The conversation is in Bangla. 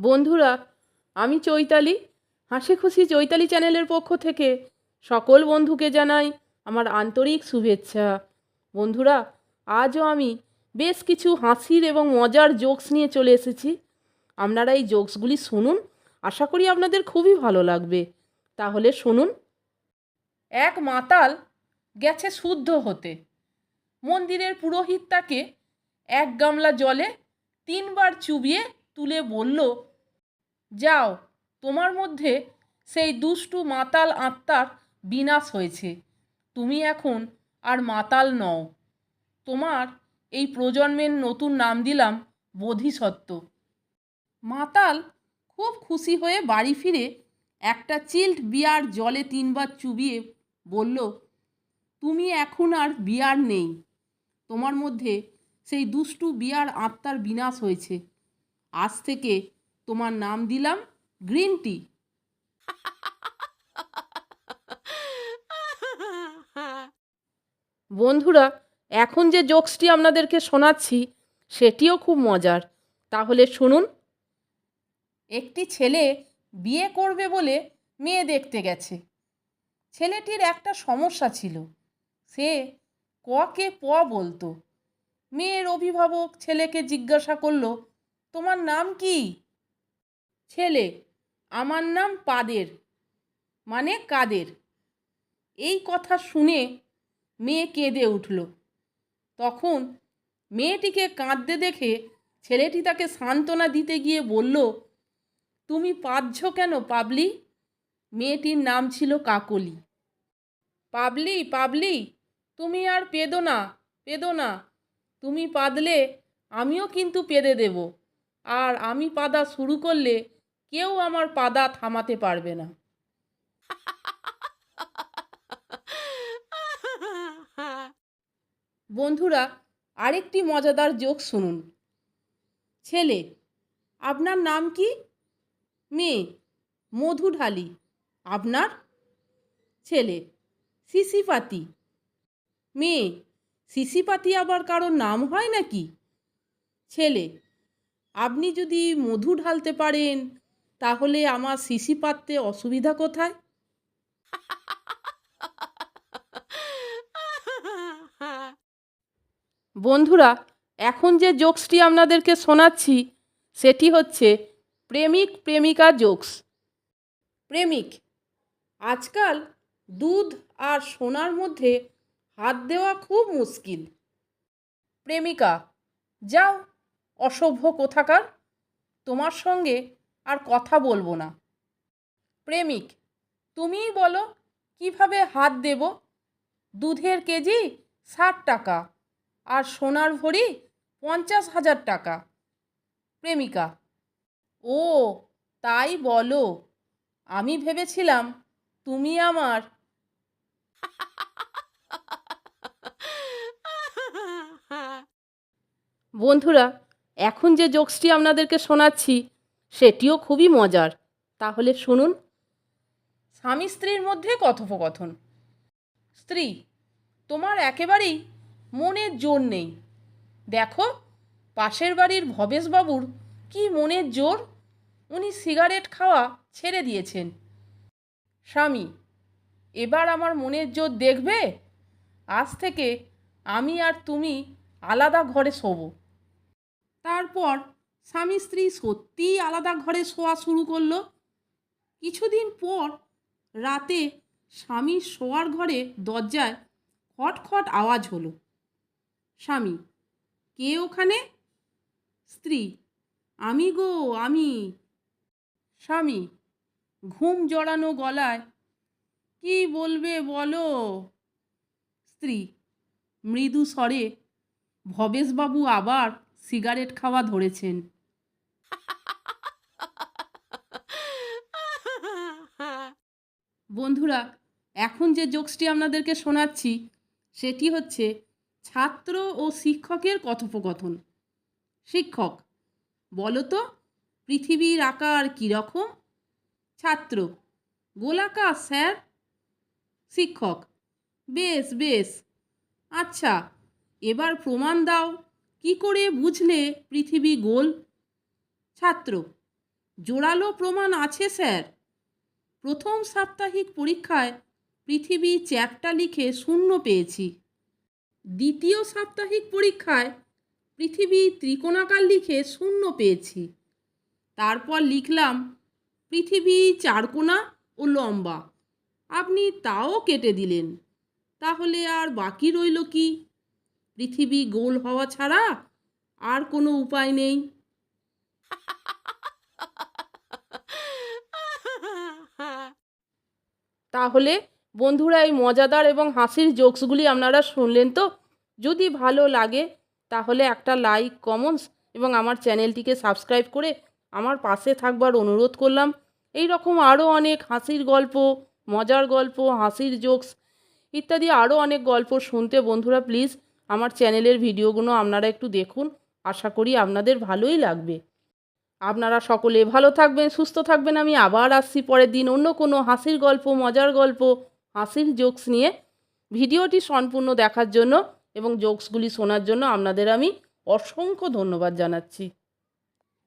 বন্ধুরা, আমি চৈতালি। হাসি খুশি চৈতালি চ্যানেলের পক্ষ থেকে সকল বন্ধুকে জানাই আমার আন্তরিক শুভেচ্ছা। বন্ধুরা, আজও আমি বেশ কিছু হাসির এবং মজার জোকস নিয়ে চলে এসেছি। আপনারা এই জোকসগুলি শুনুন, আশা করি আপনাদের খুবই ভালো লাগবে। তাহলে শুনুন। এক মাতাল গেছে শুদ্ধ হতে। মন্দিরের পুরোহিত তাকে এক গামলা জলে তিনবার চুবিয়ে তুলে বলল যাও, তোমার মধ্যে সেই দুষ্টু মাতাল আত্মার বিনাশ হয়েছে। তুমি এখন আর মাতাল নও। তোমার এই প্রজন্মের নতুন নাম দিলাম বোধিসত্ত্ব। মাতাল খুব খুশি হয়ে বাড়ি ফিরে একটা চিল্ড বিয়ার জলে তিনবার চুবিয়ে বলল, তুমি এখন আর বিয়ার নেই। তোমার মধ্যে সেই দুষ্টু বিয়ার আত্মার বিনাশ হয়েছে। আজ থেকে তোমার নাম দিলাম গ্রিন টি। বন্ধুরা এখন যে জোকসটি আপনাদেরকে শোনাচ্ছি সেটিও খুব মজার। তাহলে শুনুন। একটি ছেলে বিয়ে করবে বলে মেয়ে দেখতে গেছে। ছেলেটির একটা সমস্যা ছিল। সে ককে প বলতো। মেয়ের অভিভাবক ছেলেকে জিজ্ঞাসা করল তোমার নাম কি? ছেলে, আমার নাম পাদের মানে কাদের। এই কথা শুনে মেয়ে কেঁদে উঠল। তখন মেয়েটিকে কাঁদতে দেখে ছেলেটি তাকে সান্ত্বনা দিতে গিয়ে বলল, তুমি পাচ্ছ কেন পাবলি? মেয়েটির নাম ছিল কাকলি। পাবলি পাবলি, তুমি আর পেদো না পেদো না। তুমি পাদলে আমিও কিন্তু পেদে দেব। আর আমি পাদা শুরু করলে কেউ আমার পাদা থামাতে পারবে না। বন্ধুরা, আরেকটি মজাদার জোক শুনুন। ছেলে, আপনার নাম কি? মেয়ে মধু ঢালি আপনার? ছেলে শিশিপাতি মেয়ে শিশিপাতি আবার কারোর নাম হয় নাকি? ছেলে, আপনি যদি মধু ঢালতে পারেন তাহলে আমার শিশি পাততে অসুবিধা কোথায়? বন্ধুরা, এখন যে জোকসটি আপনাদেরকে শোনাচ্ছি, সেটি হচ্ছে প্রেমিক প্রেমিকা জোকস প্রেমিক, আজকাল দুধ আর সোনার মধ্যে হাত দেওয়া খুব মুশকিল। প্রেমিকা, যাও, অসভ্য কোথাকার? তোমার সঙ্গে আর কথা বলব না। প্রেমিক, তুমিই বলো, কীভাবে হাত দেব? দুধের কেজি ষাট টাকা আর সোনার ভরি পঞ্চাশ হাজার টাকা। প্রেমিকা, ও, তাই বলো, আমি ভেবেছিলাম তুমি আমার বন্ধুরা, এখন যে জোকসটি আপনাদেরকে শোনাচ্ছি সেটিও খুবই মজার। তাহলে শুনুন। স্বামী স্ত্রীর মধ্যে কথোপকথন। স্ত্রী, তোমার একেবারেই মনের জোর নেই। দেখো, পাশের বাড়ির ভবেশবাবুর কি মনের জোর? উনি সিগারেট খাওয়া ছেড়ে দিয়েছেন। স্বামী, এবার আমার মনের জোর দেখবে? আজ থেকে আমি আর তুমি আলাদা ঘরে শোবো। তারপর স্বামী স্ত্রী সত্যিই আলাদা ঘরে শোয়া শুরু করল। কিছুদিন পর রাতে স্বামীর শোয়ার ঘরে দরজায় খটখট আওয়াজ হলো। স্বামী, কে ওখানে? স্ত্রী, আমি গো, আমি। স্বামী, ঘুম জড়ানো গলায়, কি বলবে বলো? স্ত্রী, মৃদু স্বরে ভবেশবাবু আবার সিগারেট খাওয়া ধরেছেন। বন্ধুরা, এখন যে জোকসটি আপনাদেরকে শোনাচ্ছি, সেটি হচ্ছে ছাত্র ও শিক্ষকের কথোপকথন। শিক্ষক বলো তো পৃথিবীর আকার কীরকম ছাত্র, গোলাকার, স্যার? শিক্ষক, বেশ বেশ। আচ্ছা এবার প্রমাণ দাও, কি করে বুঝলে পৃথিবী গোল? ছাত্র, জোরালো প্রমাণ আছে, স্যার। প্রথম সাপ্তাহিক পরীক্ষায় পৃথিবী চ্যাপ্টা লিখে শূন্য পেয়েছি। দ্বিতীয় সাপ্তাহিক পরীক্ষায় পৃথিবী ত্রিকোণাকার লিখে শূন্য পেয়েছি। তারপর লিখলাম, পৃথিবী চারকোনা ও লম্বা। আপনি তাও কেটে দিলেন। তাহলে আর বাকি রইল কি? পৃথিবী গোল হওয়া ছাড়া আর কোনো উপায় নেই। তাহলে বন্ধুরা এই মজাদার এবং হাসির জোকসগুলি আপনারা শুনলেন তো? যদি ভালো লাগে, তাহলে একটা লাইক কমেন্টস এবং আমার চ্যানেলটিকে সাবস্ক্রাইব করে আমার পাশে থাকবার অনুরোধ করলাম। এই রকম আরও অনেক হাসির গল্প, মজার গল্প, হাসির জোকস ইত্যাদি আরও অনেক গল্প শুনতে বন্ধুরা প্লিজ আমার চ্যানেলের ভিডিওগুলো আপনারা একটু দেখুন। আশা করি আপনাদের ভালোই লাগবে। আপনারা সকলে ভালো থাকবেন, সুস্থ থাকবেন। আমি আবার আসছি পরের দিন অন্য কোনো হাসির গল্প, মজার গল্প, হাসির জোকস নিয়ে। ভিডিওটি সম্পূর্ণ দেখার জন্য এবং জোকসগুলি শোনার জন্য আপনাদের আমি অসংখ্য ধন্যবাদ জানাচ্ছি।